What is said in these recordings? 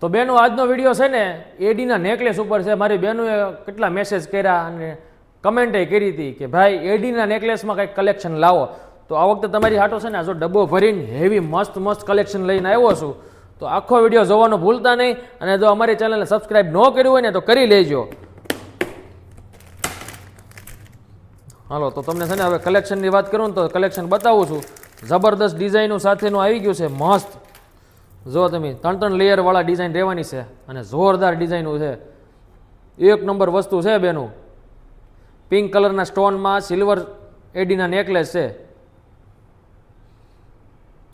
તો બેનો આજનો વીડિયો છે ને, એડીના નેકલેસ ઉપર છે. મારી બેનોએ કેટલા મેસેજ કર્યા અને કમેન્ટે કરી હતી કે, ભાઈ, એડીના નેકલેસમાં કંઈક કલેક્શન લાવો. તો આ વખતે તમારી હાટો છે ને જો ડબ્બો ભરીને હેવી મસ્ત મસ્ત કલેક્શન લઈને આવ્યો છું. તો આખો વીડિયો જોવાનું ભૂલતા નહીં અને જો અમારી ચેનલને સબસ્ક્રાઈબ ન કર્યું હોય ને, તો કરી લેજો. હાલો, તો તમને છે ને, હવે કલેક્શનની વાત કરું ને, તો કલેક્શન બતાવું છું. જબરદસ્ત ડિઝાઇનો સાથેનું આવી ગયું છે, મસ્ત. જો તમે ત્રણ ત્રણ લેયરવાળા ડિઝાઇન રહેવાની છે અને જોરદાર ડિઝાઇનો છે, એક નંબર વસ્તુ છે બેનું પિંક કલરના સ્ટોનમાં સિલ્વર એડીના નેકલેસ છે.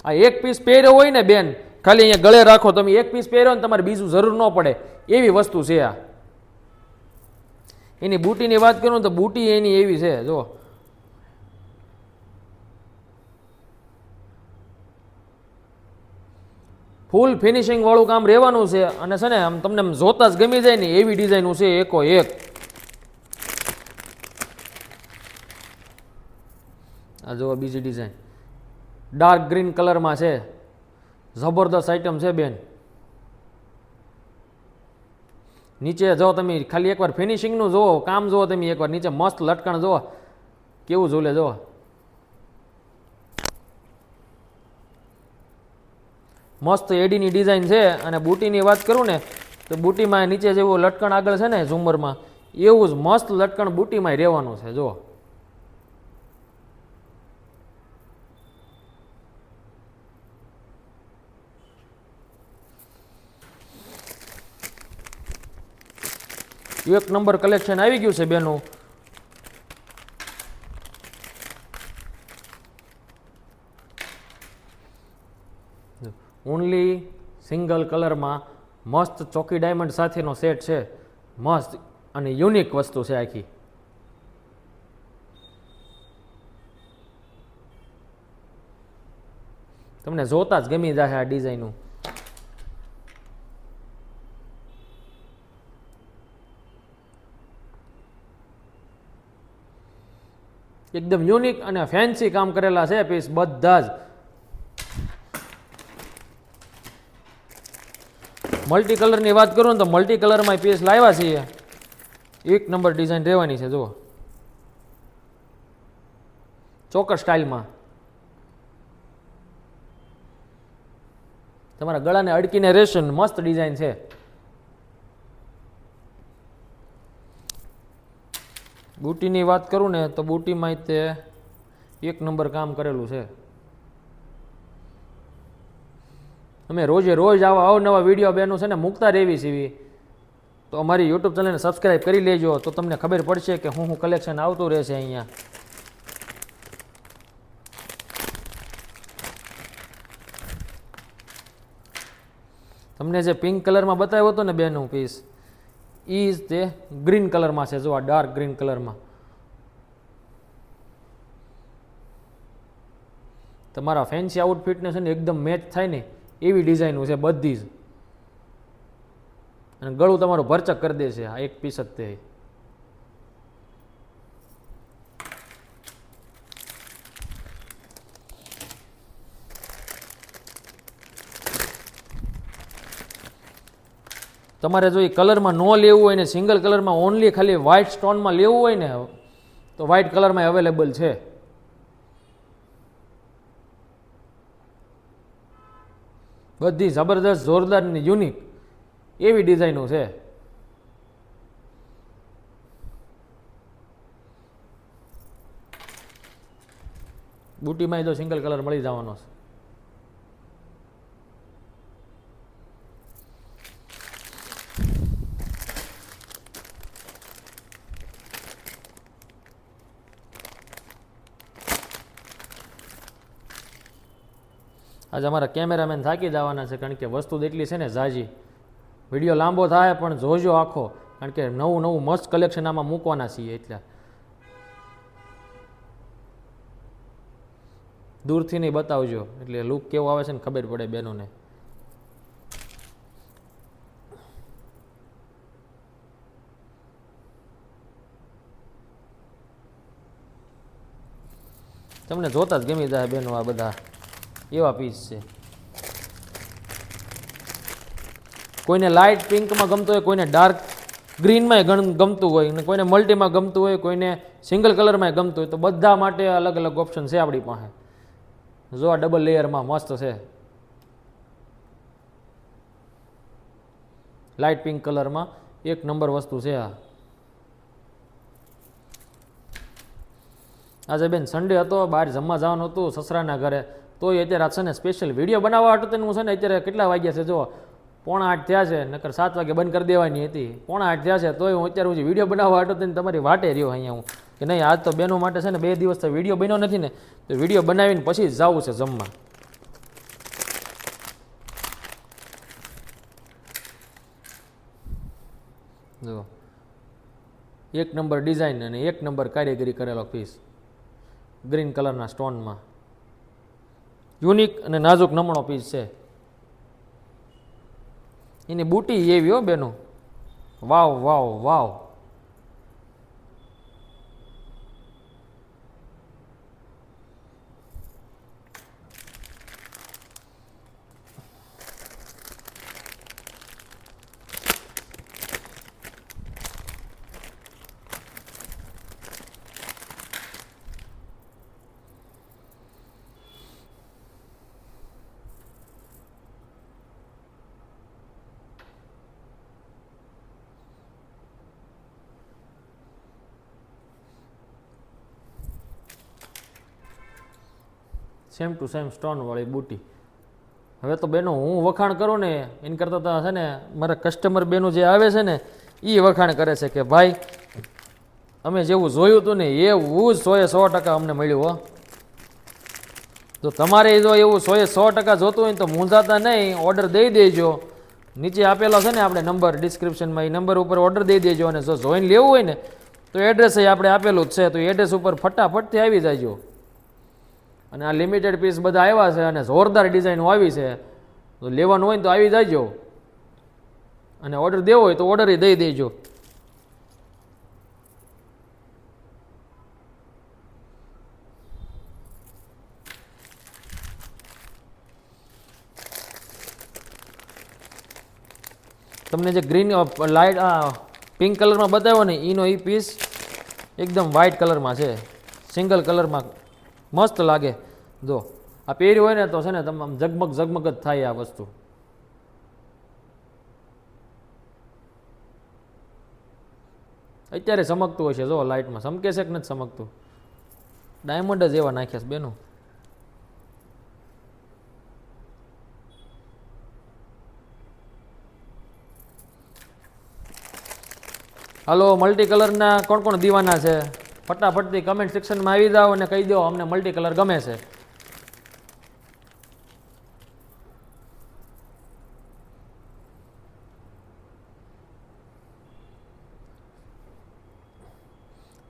આ એક પીસ પહેર્યો હોય ને બેન, ખાલી અહીંયા ગળે રાખો, તમે એક પીસ પહેર્યો ને તમારે બીજું જરૂર ન પડે. એવી વસ્તુ છે આ. એની બુટીની વાત કરું તો બુટી એની એવી છે, જો. ફૂલ ફિનિશિંગ વાળું કામ રહેવાનું છે અને છે ને આમ તમને આમ જોતા જ ગમી જાય ને એવી ડિઝાઇન છે એકો એક. આ જુઓ બીજી ડિઝાઇન. ડાર્ક ગ્રીન કલરમાં છે. જબરદસ્ત આઈટમ છે બેન. નીચે જો તમે ખાલી એકવાર ફિનિશિંગનું જુઓ, કામ જુઓ તમે એકવાર, નીચે મસ્ત લટકણ જુઓ. કેવું ઝૂલે જુઓ. મસ્ત એડીની ડિઝાઇન છે અને બુટીની વાત કરું ને, તો બુટીમાં નીચે જેવું લટકણ આગળ છે ને ઝુમરમાં એવું જ મસ્ત લટકણ બુટીમાં રહેવાનું છે જો એક નંબર કલેક્શન આવી ગયું છે બેનું. ઓનલી સિંગલ કલરમાં મસ્ત ચોકી ડાયમંડ સાથેનો સેટ છે. મસ્ત અને યુનિક વસ્તુ છે આખી. તમને જોતા જ ગમી જશે આ ડિઝાઇનનું એકદમ યુનિક અને ફેન્સી કામ કરેલા છે પીસ બધા જ. મલ્ટી કલરની વાત કરું તો મલ્ટી કલરમાં પીસ લાવ્યા છીએ. એક નંબર ડિઝાઇન રહેવાની છે, જુઓ. ચોક્કસ સ્ટાઇલમાં તમારા ગળાને અડકીને રહેશે મસ્ત ડિઝાઇન છે. બુટીની વાત કરું ને તો બુટીમાં તે એક નંબર કામ કરેલું છે. અમે રોજે રોજ આવા અવનવા વીડિયો બેનું છે ને મૂકતા રહેવી સીવી તો અમારી યુટ્યુબ ચેનલને સબસ્ક્રાઈબ કરી લેજો, તો તમને ખબર પડશે કે હું હું કલેક્શન આવતું રહેશે અહીંયા. તમને જે પિંક કલરમાં બતાવ્યો હતો ને બેનું પીસ એ જ તે ગ્રીન કલરમાં છે. જો આ ડાર્ક ગ્રીન કલરમાં તમારા ફેન્સી આઉટફિટને છે ને એકદમ મેચ થાય ને. એવી ડિઝાઇનો છે બધી જ. અને ગળું તમારું ભરચક કરી દેશે, આ એક પીસ જ તે. તમારે જો એ કલરમાં ન લેવું હોય ને, સિંગલ કલરમાં ઓનલી ખાલી વ્હાઇટ સ્ટોનમાં લેવું હોય ને, તો વ્હાઇટ કલરમાં અવેલેબલ છે. બધી જબરદસ્ત જોરદાર ને યુનિક એવી ડિઝાઇનો છે. બુટીમાં તો સિંગલ કલર મળી જવાનો છે. આજે અમારા કેમેરામેન થાકી જવાના છે કારણ કે વસ્તુ એટલી છે ને ઝાજી વીડિયો લાંબો થાય પણ જોજો આખો, કારણ કે નવું નવું મસ્ત કલેક્શન આમાં મૂકવાના છીએ એટલે. દૂરથી નહીં બતાવજો, એટલે લુક કેવો આવે છે ને ખબર પડે બેનોને. તમને જોતા જ ગમી જાય બહેનો આ બધા. એવા પીસ છે. કોઈને લાઇટ પિંકમાં ગમતું હોય, કોઈને ડાર્ક ગ્રીનમાં ગમતું હોય અને કોઈને મલ્ટીમાં ગમતું હોય, કોઈને સિંગલ કલરમાં ગમતું હોય, તો બધા માટે અલગ અલગ ઓપ્શન છે આપણી પાસે. જો આ ડબલ લેયરમાં મસ્ત છે. લાઇટ પિંક કલરમાં એક નંબર વસ્તુ છે આ. આજે બેન સન્ડે હતો, બહાર જમવા જવાનું હતું, સસરાના ઘરે. તોય અત્યારે આ છે ને સ્પેશિયલ વીડિયો બનાવવા હતો તેનું છે ને અત્યારે કેટલા વાગ્યા છે? જો પોણા આઠ થયા છે, નકર સાત વાગે બંધ કરી દેવાની હતી. પોણા આઠ થયા છે, તોય હું અત્યારે હું જે વીડિયો બનાવવા હતો તેને તમારી વાટે રહ્યો અહીંયા હું. કે નહીં, આજ તો બેનો માટે છે ને બે દિવસ તો વીડિયો બન્યો નથી ને, તો વીડિયો બનાવીને પછી જવું છે જમવા. જો એક નંબર ડિઝાઇન અને એક નંબર કારીગરી કરેલો પીસ ગ્રીન કલરના સ્ટોનમાં યુનિક અને નાજુક નમણો પીસ છે. એની બુટી એવી હો બેનો. Wow wow wow. Same to same સ્ટોનવાળી બુટી. હવે તો બેનો, હું વખાણ કરું ને, એની કરતાં તો છે ને, મારા કસ્ટમર બેનું જે આવે છે ને એ વખાણ કરે છે કે, ભાઈ, અમે જેવું જોયું હતું ને, એવું જ સોએ સો ટકા અમને મળ્યું, હો. તો તમારે જો એવું સોએ સો ટકા જોતું હોય તો મૂંઝાતા નહીં ઓર્ડર દઈ દેજો. નીચે આપેલો છે ને આપણે નંબર ડિસ્ક્રિપ્શનમાં એ નંબર ઉપર ઓર્ડર દઈ દેજો અને જો જોઈને લેવું હોય ને, તો એડ્રેસ આપણે આપેલું જ છે, તો એડ્રેસ ઉપર ફટાફટથી આવી જાયજો અને આ લિમિટેડ પીસ બધા આવ્યા છે અને જોરદાર ડિઝાઇનો આવી છે. તો લેવાનું હોય ને તો આવી જાયજો અને ઓર્ડર દેવો હોય તો ઓર્ડર દઈ દેજો. તમને જે ગ્રીન લાઇટ પિંક કલરમાં બતાવ્યો ને એનો એ પીસ એકદમ વ્હાઇટ કલરમાં છે. સિંગલ કલરમાં મસ્ત લાગે. જો, આ પહેર્યું હોય ને તો છે ને તમે આમ ઝગમગ ઝગમગ જ થાય આ વસ્તુ. અત્યારે ચમકતું હોય છે જો લાઇટમાં ચમકે છે કે નથી ચમકતું? ડાયમંડ જ એવા નાખ્યા છે, બેનું. હાલો મલ્ટી કલરના કોણ કોણ દીવાના છે? ફટાફટથી કમેન્ટ સેક્શનમાં આવી જાઓ અને કહી દો અમને મલ્ટી કલર ગમે છે.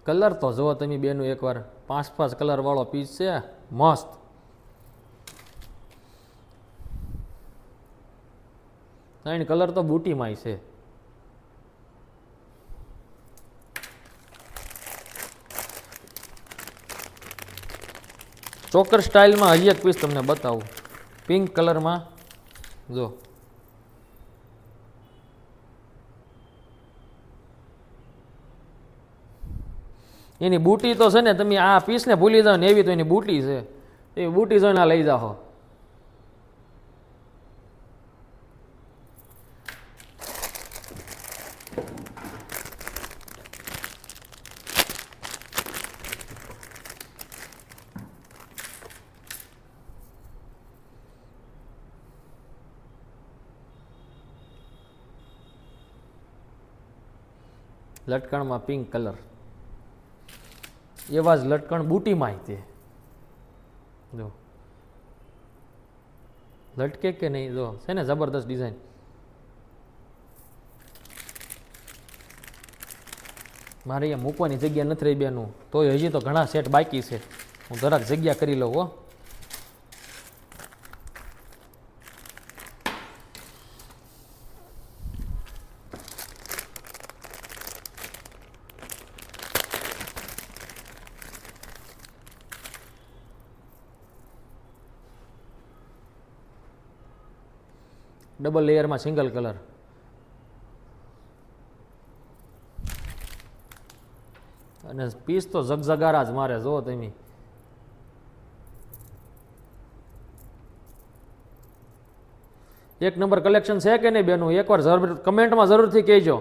કલર તો જુઓ તમે બેનું એકવાર. પાંચ પાંચ કલરવાળો પીસ છે. મસ્ત. ત્રણ કલર તો બુટીમાંય છે. ચોકર સ્ટાઇલમાં હજી એક પીસ તમને બતાવું. પિંક કલરમાં. જો. એની બુટી તો છે ને તમે આ પીસને ભૂલી જાઓ ને એવી તો એની બુટી છે. એ બુટી જોઈને લઈ જાઓ. લટકણમાં પિંક કલર એવા જ લટકણ બુટીમાંય તે. જો. લટકે કે નહીં? જો, છે ને જબરદસ્ત ડિઝાઇન. મારે અહીંયા મૂકવાની જગ્યા નથી રહી બેનું. તોય હજી તો ઘણા સેટ બાકી છે. હું જરાક જગ્યા કરી લઉં, હો. ડબલ લેયરમાં સિંગલ કલર અને પીસ તો ઝગઝગારા જ મારે, જો તમે. એક નંબર કલેક્શન છે કે નહીં બેનું? એકવાર જરૂર કમેન્ટમાં જરૂરથી કહેજો.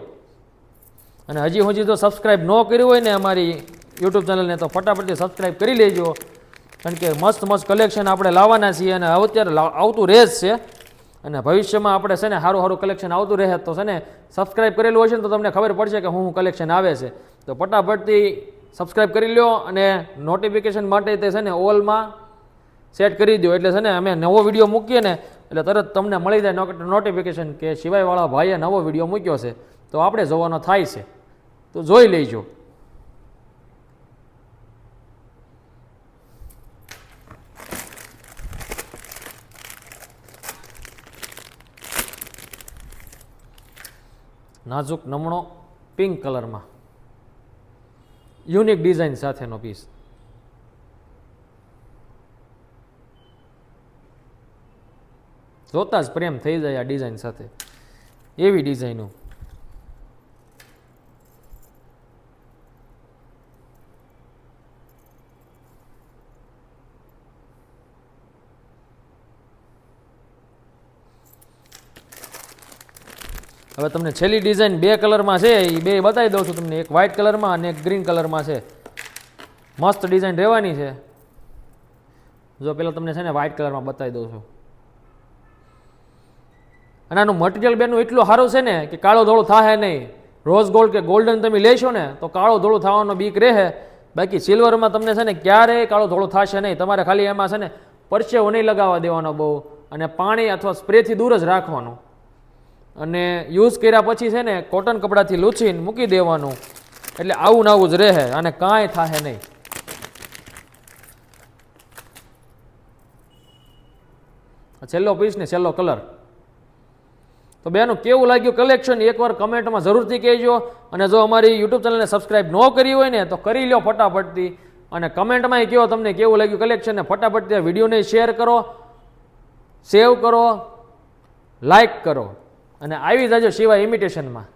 અને હજી હજી તો સબસ્ક્રાઈબ ન કર્યું હોય ને અમારી યુટ્યુબ ચેનલને તો ફટાફટથી સબસ્ક્રાઈબ કરી લેજો. કારણ કે મસ્ત મસ્ત કલેક્શન આપણે લાવવાના છીએ અને અત્યારે આવતું રેસ છે. અને ભવિષ્યમાં આપણે છે ને સારું સારું કલેક્શન આવતું રહે તો છે ને સબસ્ક્રાઈબ કરેલું હશે ને તો તમને ખબર પડશે કે હું કલેક્શન આવે છે. તો ફટાફટથી સબસ્ક્રાઈબ કરી લ્યો અને નોટિફિકેશન માટે તે છે ને ઓલમાં સેટ કરી દો એટલે છે ને અમે નવો વીડિયો મૂકીએ ને એટલે તરત તમને મળી જાય નોટિફિકેશન કે સિવાયવાળા ભાઈએ નવો વીડિયો મૂક્યો છે. તો આપણે જોવાનો થાય છે. તો જોઈ લેજો. નાજુક નમણો પિંક કલરમાં. યુનિક ડિઝાઇન સાથેનો પીસ. જોતા જ પ્રેમ થઈ જાય આ ડિઝાઇન સાથે. એવી ડિઝાઇનો. હવે તમને છેલ્લી ડિઝાઇન બે કલરમાં છે એ બે બતાવી દઉં છું તમને. એક વ્હાઇટ કલરમાં અને એક ગ્રીન કલરમાં છે. મસ્ત ડિઝાઇન રહેવાની છે. જો પેલા તમને છે ને વ્હાઇટ કલરમાં બતાવી દઉં છું. અને આનું મટીરિયલ બેનું એટલું સારું છે ને કે કાળો ધોળો થાય નહીં. રોઝ ગોલ્ડ કે ગોલ્ડન તમે લેશો ને, તો કાળો ધોળો થવાનો બીક રહે. બાકી સિલ્વરમાં તમને છે ને ક્યારેય કાળો ધોળો થશે નહીં. તમારે ખાલી એમાં છે ને પરસેવો નહીં લગાવવા દેવાનો બહુ. અને પાણી અથવા સ્પ્રેથી દૂર જ રાખવાનું. અને યુઝ કર્યા પછી છે ને કોટન કપડાથી લૂછીને મૂકી દેવાનું. એટલે આવું ને આવું જ રહે અને કાંઈ થાશે નહીં. છેલ્લો પીસ ને છેલ્લો કલર તો બેનું, કેવું લાગ્યું કલેક્શન એકવાર કમેન્ટમાં જરૂરથી કહેજો. અને જો અમારી યુટ્યુબ ચેનલને સબસ્ક્રાઈબ ન કરી હોય ને, તો કરી લો ફટાફટથી. અને કમેન્ટમાં કહો તમને કેવું લાગ્યું કલેક્શન ને, ફટાફટથી વિડીયોને શેર કરો સેવ કરો લાઈક કરો. અને આવી જજો સિવાય ઇમિટેશનમાં